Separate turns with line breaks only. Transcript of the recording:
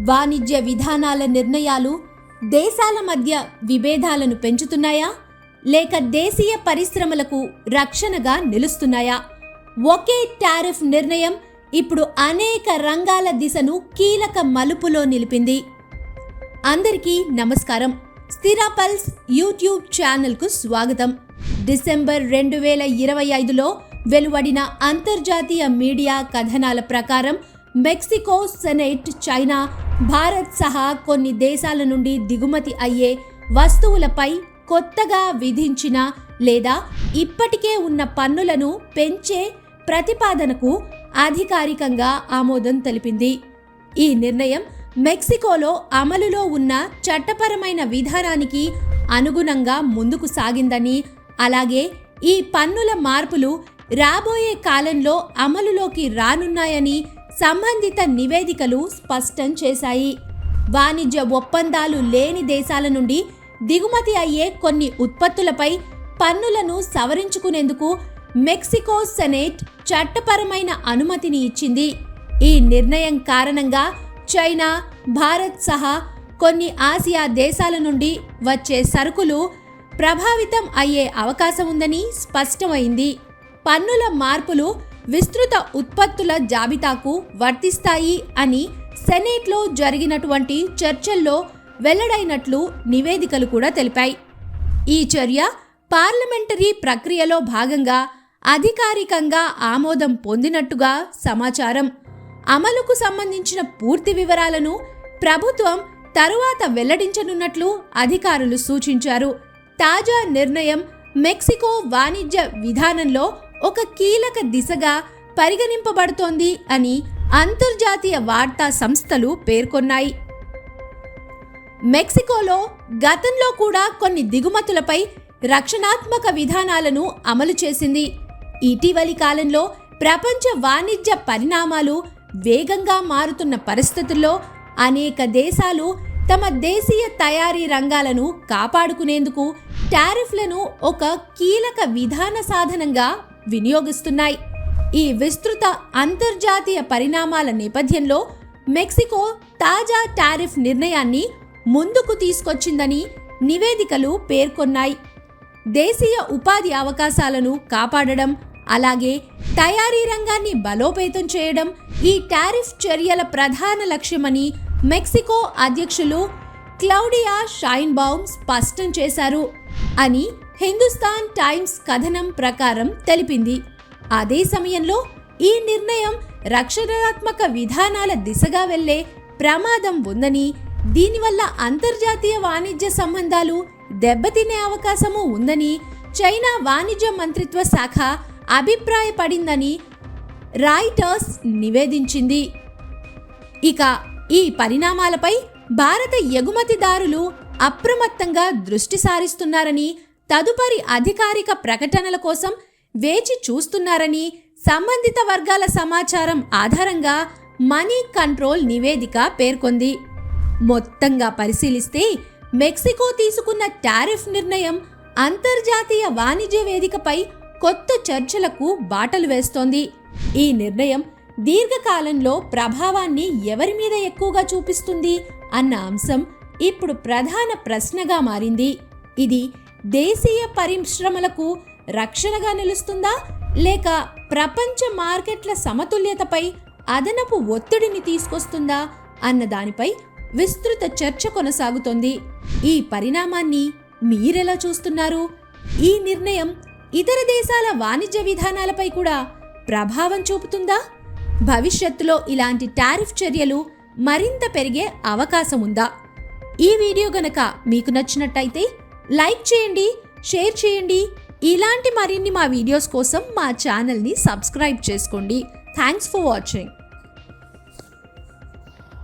వాణిజ్య విధానాల నిర్ణయాలు దేశాల మధ్య విభేదాలను పెంచుతున్నాయా? లేక దేశీయ పరిశ్రమలకు రక్షణగా నిలుస్తున్నాయా? ఒకే టారిఫ్ నిర్ణయం ఇప్పుడు అనేక రంగాల దిశను కీలక మలుపులో నిలిపింది. అందరికీ నమస్కారం. స్థిరాపల్స్ యూట్యూబ్ ఛానల్కు స్వాగతం. డిసెంబర్ రెండు వేల ఇరవై ఐదులో వెలువడిన అంతర్జాతీయ మీడియా కథనాల ప్రకారం మెక్సికో సెనెట్ చైనా భారత్ సహా కొన్ని దేశాల నుండి దిగుమతి అయ్యే వస్తువులపై కొత్తగా విధించిన లేదా ఇప్పటికే ఉన్న పన్నులను పెంచే ప్రతిపాదనకు అధికారికంగా ఆమోదం తెలిపింది. ఈ నిర్ణయం మెక్సికోలో అమలులో ఉన్న చట్టపరమైన విధానానికి అనుగుణంగా ముందుకు సాగిందని అలాగే ఈ పన్నుల మార్పులు రాబోయే కాలంలో అమలులోకి రానున్నాయని సంబంధిత నివేదికలు స్పష్టం చేశాయి. వాణిజ్య ఒప్పందాలు లేని దేశాల నుండి దిగుమతి అయ్యే కొన్ని ఉత్పత్తులపై పన్నులను సవరించుకునేందుకు మెక్సికో సెనేట్ చట్టపరమైన అనుమతిని ఇచ్చింది. ఈ నిర్ణయం కారణంగా చైనా భారత్ సహా కొన్ని ఆసియా దేశాల నుండి వచ్చే సరుకులు ప్రభావితం అయ్యే అవకాశం ఉందని స్పష్టమైంది. పన్నుల మార్పులు విస్తృత ఉత్పత్తుల జాబితాకు వర్తిస్తాయి అని సెనేట్లో జరిగినటువంటి చర్చల్లో వెల్లడైనట్లు నివేదికలు కూడా తెలిపాయి. ఈ చర్య పార్లమెంటరీ ప్రక్రియలో భాగంగా అధికారికంగా ఆమోదం పొందినట్టుగా సమాచారం. అమలుకు సంబంధించిన పూర్తి వివరాలను ప్రభుత్వం తరువాత వెల్లడించనున్నట్లు అధికారులు సూచించారు. తాజా నిర్ణయం మెక్సికో వాణిజ్య విధానంలో ఒక కీలక దిశగా పరిగణింపబడుతోంది అని అంతర్జాతీయ వార్తా సంస్థలు పేర్కొన్నాయి. మెక్సికోలో గతంలో కూడా కొన్ని దిగుమతులపై రక్షణాత్మక విధానాలను అమలు చేసింది. ఇటీవలి కాలంలో ప్రపంచ వాణిజ్య పరిణామాలు వేగంగా మారుతున్న పరిస్థితుల్లో అనేక దేశాలు తమ దేశీయ తయారీ రంగాలను కాపాడుకునేందుకు టారిఫ్లను ఒక కీలక విధాన సాధనంగా వినియోగిస్తున్నాయి. ఈ విస్తృత అంతర్జాతీయ పరిణామాల నేపథ్యంలో మెక్సికో తాజా టారిఫ్ నిర్ణయాన్ని ముందుకు తీసుకొచ్చిందని నివేదికలు పేర్కొన్నాయి. దేశీయ ఉపాధి అవకాశాలను కాపాడడం అలాగే తయారీ రంగాన్ని బలోపేతం చేయడం ఈ టారిఫ్ చర్యల ప్రధాన లక్ష్యమని మెక్సికో అధ్యక్షులు క్లౌడియా షైన్బౌమ్ స్పష్టం చేశారు. అని హిందుస్థాన్ టైమ్స్ కథనం ప్రకారం తెలిపింది. అదే సమయంలో ఈ నిర్ణయం రక్షణాత్మక విధానాల దిశగా వెళ్ళే ప్రమాదం ఉందని దీనివల్ల అంతర్జాతీయ వాణిజ్య సంబంధాలు దెబ్బతినే అవకాశము ఉందని చైనా వాణిజ్య మంత్రిత్వ శాఖ అభిప్రాయపడిందని రాయిటర్స్ నివేదించింది. ఇక ఈ పరిణామాలపై భారత ఎగుమతిదారులు అప్రమత్తంగా దృష్టి సారిస్తున్నారని తదుపరి అధికారిక ప్రకటనల కోసం వేచి చూస్తున్నారని సంబంధిత వర్గాల సమాచారం ఆధారంగా మనీ కంట్రోల్ నివేదిక పేర్కొంది. మొత్తంగా పరిశీలిస్తే మెక్సికో తీసుకున్న టారిఫ్ నిర్ణయం అంతర్జాతీయ వాణిజ్య వేదికపై కొత్త చర్చలకు బాటలు వేస్తోంది. ఈ నిర్ణయం దీర్ఘకాలంలో ప్రభావాన్ని ఎవరి మీద ఎక్కువగా చూపిస్తుంది అన్న అంశం ఇప్పుడు ప్రధాన ప్రశ్నగా మారింది. ఇది దేశీయ పరిశ్రమలకు రక్షణగా నిలుస్తుందా? లేక ప్రపంచ మార్కెట్ల సమతుల్యతపై అదనపు ఒత్తిడిని తీసుకొస్తుందా? అన్న దానిపై విస్తృత చర్చ కొనసాగుతోంది. ఈ పరిణామాన్ని మీరెలా చూస్తున్నారు? ఈ నిర్ణయం ఇతర దేశాల వాణిజ్య విధానాలపై కూడా ప్రభావం చూపుతుందా? భవిష్యత్తులో ఇలాంటి టారిఫ్ చర్యలు మరింత పెరిగే అవకాశం ఉందా ఈ వీడియో గనక మీకు నచ్చినట్టయితే లైక్ చేయండి షేర్ చేయండి. ఇలాంటి మరిన్ని మా వీడియోస్ కోసం మా ఛానల్ని సబ్స్క్రైబ్ చేసుకోండి. Thanks for watching